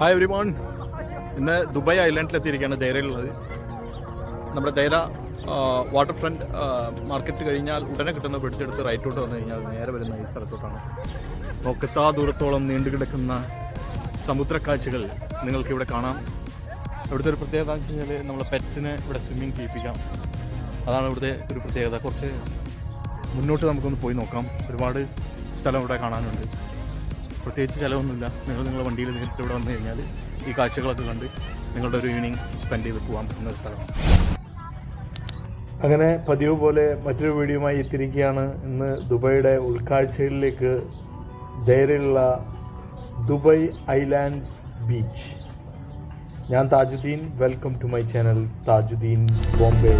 Hi every മോൺ ഇന്ന് Dubai ഐലൻഡിലെത്തിയിരിക്കുകയാണ് ധൈര്യയിലുള്ളത്. നമ്മുടെ ധൈര water front market കഴിഞ്ഞാൽ ഉടനെ കിട്ടുന്ന പിടിച്ചെടുത്ത് റൈറ്റോട്ട് വന്നു കഴിഞ്ഞാൽ നേരെ വരുന്ന ഈ സ്ഥലത്തോട്ടാണ്. നോക്കത്താ ദൂരത്തോളം നീണ്ടു കിടക്കുന്ന സമുദ്രക്കാഴ്ചകൾ നിങ്ങൾക്ക് ഇവിടെ കാണാം. ഇവിടുത്തെ ഒരു പ്രത്യേകത എന്ന് വെച്ച് കഴിഞ്ഞാൽ നമ്മളെ പെറ്റ്സിനെ ഇവിടെ സ്വിമ്മിങ് ചെയ്യിപ്പിക്കാം. അതാണ് ഇവിടുത്തെ ഒരു പ്രത്യേകത. കുറച്ച് മുന്നോട്ട് നമുക്കൊന്ന് പോയി നോക്കാം. ഒരുപാട് സ്ഥലം ഇവിടെ കാണാനുണ്ട്. പ്രത്യേകിച്ച് ചിലവൊന്നുമില്ല. നിങ്ങൾ നിങ്ങളുടെ വണ്ടിയിൽ നേരിട്ട് ഇവിടെ വന്നു കഴിഞ്ഞാൽ ഈ കാഴ്ചകളൊക്കെ കണ്ട് നിങ്ങളുടെ ഒരു ഈവനിങ് സ്പെൻഡ് ചെയ്ത് പോകാൻ പറ്റുന്ന ഒരു സ്ഥലമാണ്. അങ്ങനെ പതിവ് പോലെ മറ്റൊരു വീഡിയോയുമായി എത്തിയിരിക്കുകയാണ്. ഇന്ന് ദുബൈയുടെ ഉൾക്കാഴ്ചകളിലേക്ക് ധൈര്യമുള്ള ദുബൈ ഐലാൻഡ്സ് ബീച്ച്. ഞാൻ Tajuddin. Welcome to my channel Tajuddin Bombay.